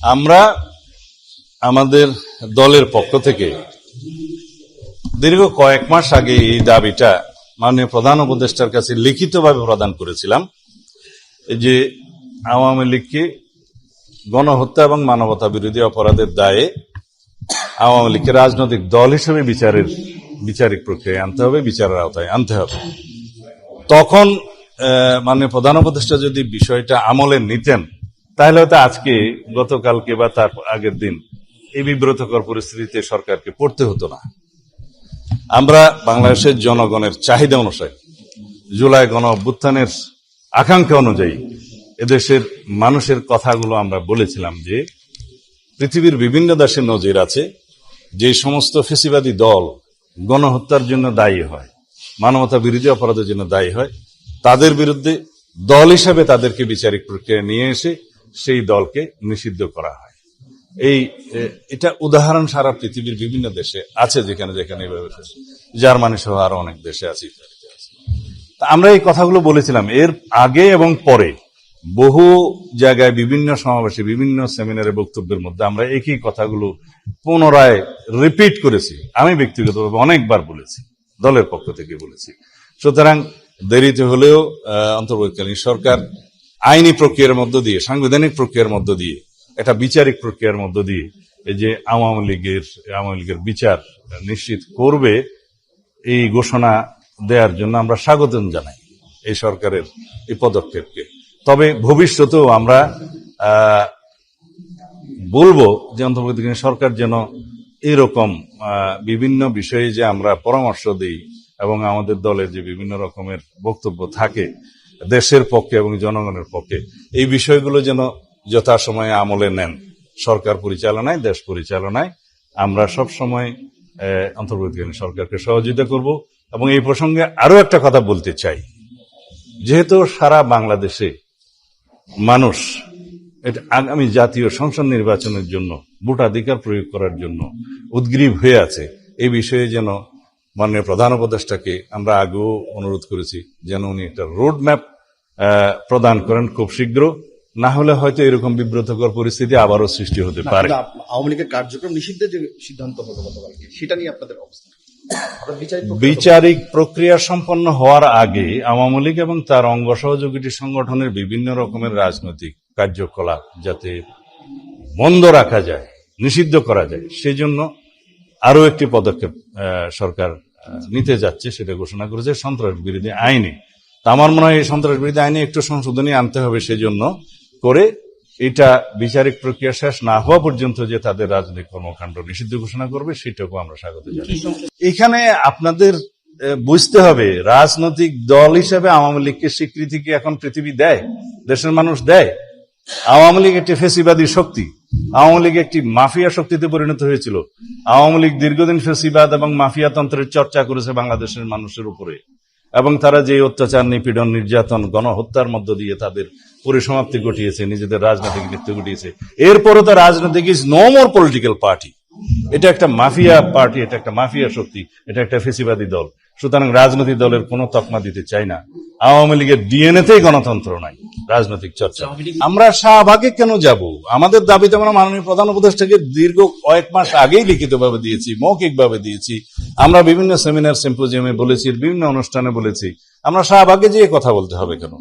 আমরা আমাদের দলের পক্ষ থেকে দীর্ঘ কয়েক মাস আগে এই দাবিটা মাননীয় প্রধান উপদেষ্টার কাছে লিখিতভাবে প্রদান করেছিলাম। যে আওয়ামী লীগকে গণহত্যা এবং মানবতা বিরোধী অপরাধের দায়ে আওয়ামী লীগকে রাজনৈতিক দল হিসেবে বিচারের বিচারিক প্রক্রিয়ায় আনতে হবে, বিচারের আওতায় আনতে হবে। তখন মাননীয় প্রধান উপদেষ্টা যদি বিষয়টা আমলে নিতেন তাহলে হয়তো আজকে, গতকালকে বা তার আগের দিন এই বিব্রতকর পরিস্থিতিতে সরকারকে পড়তে হতো না। আমরা বাংলাদেশের জনগণের চাহিদা অনুসারে, জুলাই গণ অভ্যুত্থানের আকাঙ্ক্ষা অনুযায়ী এদেশের মানুষের কথাগুলো আমরা বলেছিলাম যে, পৃথিবীর বিভিন্ন দেশে নজির আছে, যে সমস্ত ফেসিবাদী দল গণহত্যার জন্য দায়ী হয়, মানবতা বিরোধী অপরাধের জন্য দায়ী হয়, তাদের বিরুদ্ধে দল হিসাবে তাদেরকে বিচারিক প্রক্রিয়া নিয়ে এসে সেই দলকে নিষিদ্ধ করা হয়। এই এটা উদাহরণ সারা পৃথিবীর বিভিন্ন দেশে আছে যেখানে যেখানে জার্মানি সহ আরও অনেক দেশে আছে। আমরা এই কথাগুলো বলেছিলাম। এর আগে এবং পরে বহু জায়গায় বিভিন্ন সমাবেশে, বিভিন্ন সেমিনারে বক্তব্যের মধ্যে আমরা একই কথাগুলো পুনরায় রিপিট করেছি। আমি ব্যক্তিগতভাবে অনেকবার বলেছি, দলের পক্ষ থেকে বলেছি। সুতরাং দেরিতে হলেও অন্তর্বর্তীকালীন সরকার আইনি প্রক্রিয়ার মধ্য দিয়ে, সাংবিধানিক প্রক্রিয়ার মধ্য দিয়ে, একটা বিচারিক প্রক্রিয়ার মধ্য দিয়ে এই যে আওয়ামী লীগের আওয়ামী লীগের বিচার নিশ্চিত করবে, এই ঘোষণা দেওয়ার জন্য আমরা স্বাগতম জানাই এই সরকারের এই পদক্ষেপকে। তবে ভবিষ্যতেও আমরা বলব যে অন্তর্বর্তীকালীন সরকার যেন এরকম বিভিন্ন বিষয়ে যে আমরা পরামর্শ দিই এবং আমাদের দলের যে বিভিন্ন রকমের বক্তব্য থাকে, দেশের পক্ষে এবং জনগণের পক্ষে, এই বিষয়গুলো যেন যথাসময়ে আমলে নেন। সরকার পরিচালনায়, দেশ পরিচালনায় আমরা সব সময় অন্তর্বর্তীকালীন সরকারকে সহযোগিতা করব এবং এই প্রসঙ্গে আরও একটা কথা বলতে চাই। যেহেতু সারা বাংলাদেশে মানুষ, এটা আগামী জাতীয় সংসদ নির্বাচনের জন্য ভোটাধিকার প্রয়োগ করার জন্য উদ্গ্রীব হয়ে আছে, এই বিষয়ে যেন মাননীয় প্রধান উপদেষ্টাকে আমরা আগেও অনুরোধ করেছি যেন উনি একটা রোড ম্যাপ প্রদান করেন খুব শীঘ্র। না হলে হয়তো এরকম বিব্রতকর পরিস্থিতি আবারও সৃষ্টি হতে পারে। আওয়ামী লীগের কার্যক্রম নিষিদ্ধের যে সিদ্ধান্ত হলো গতকালকে সেটা নিয়ে আপনাদের অবস্থা বিচারিক প্রক্রিয়া সম্পন্ন হওয়ার আগে আওয়ামী লীগ এবং তার অঙ্গ সহযোগী সংগঠনের বিভিন্ন রকমের রাজনৈতিক কার্যকলাপ যাতে বন্ধ রাখা যায় নিষিদ্ধ করা যায় সেজন্য আরও একটি পদক্ষেপ সরকার নিতে যাচ্ছে সেটা ঘোষণা করেছে সন্ত্রাস বিরোধী আইনে। তা আমার মনে হয় এই সন্ত্রাস বিরোধী আইনে একটু সংশোধনী আনতে হবে সেজন্য করে এটা বিচারিক প্রক্রিয়া শেষ না হওয়া পর্যন্ত যে তাদের রাজনৈতিক কর্মকাণ্ড নিষিদ্ধ ঘোষণা করবে সেটাকে আমরা স্বাগত জানাই। এখানে আপনাদের বুঝতে হবে রাজনৈতিক দল হিসেবে আওয়ামী লীগকে স্বীকৃতি কি এখন পৃথিবী দেয়? দেশের মানুষ দেয়? আওয়ামী লীগ একটি ফেসিবাদী শক্তি। আওয়ামী লীগ একটি মাফিয়া শক্তিতে পরিণত হয়েছিল। আওয়ামী লীগ দীর্ঘদিন ফেসিবাদ এবং মাফিয়া তন্ত্রের চর্চা করেছে বাংলাদেশের মানুষের উপরে। এবং তারা যে অত্যাচার, নিপীড়ন, নির্যাতন, গণহত্যার মধ্য দিয়ে তাদের পরিসমাপ্তি ঘটিয়েছে, নিজেদের রাজনৈতিক মৃত্যু ঘটিয়েছে। এরপরও তো রাজনৈতিক is no more political party এটা একটা মাফিয়া পার্টি এটা একটা মাফিয়া শক্তি, এটা একটা ফেসিবাদী দল। সুতরাং রাজনৈতিক দলের কোনো তকমা দিতে চাই না। আওয়ামী লীগের ডিএনএতেই গণতন্ত্র নাই। রাজনৈতিক চর্চা। আমরা শাহবাগে কেন যাব? আমাদের দাবিতে আমরা মাননীয় প্রধান উপদেষ্টাকে দীর্ঘ কয়েক মাস আগেই লিখিত ভাবে দিয়েছি মৌখিক ভাবে দিয়েছি। আমরা বিভিন্ন সেমিনার সিম্পোজিয়ামে বলেছি বিভিন্ন অনুষ্ঠানে বলেছি। আমরা শাহবাগে যেয়ে কথা বলতে হবে কেন?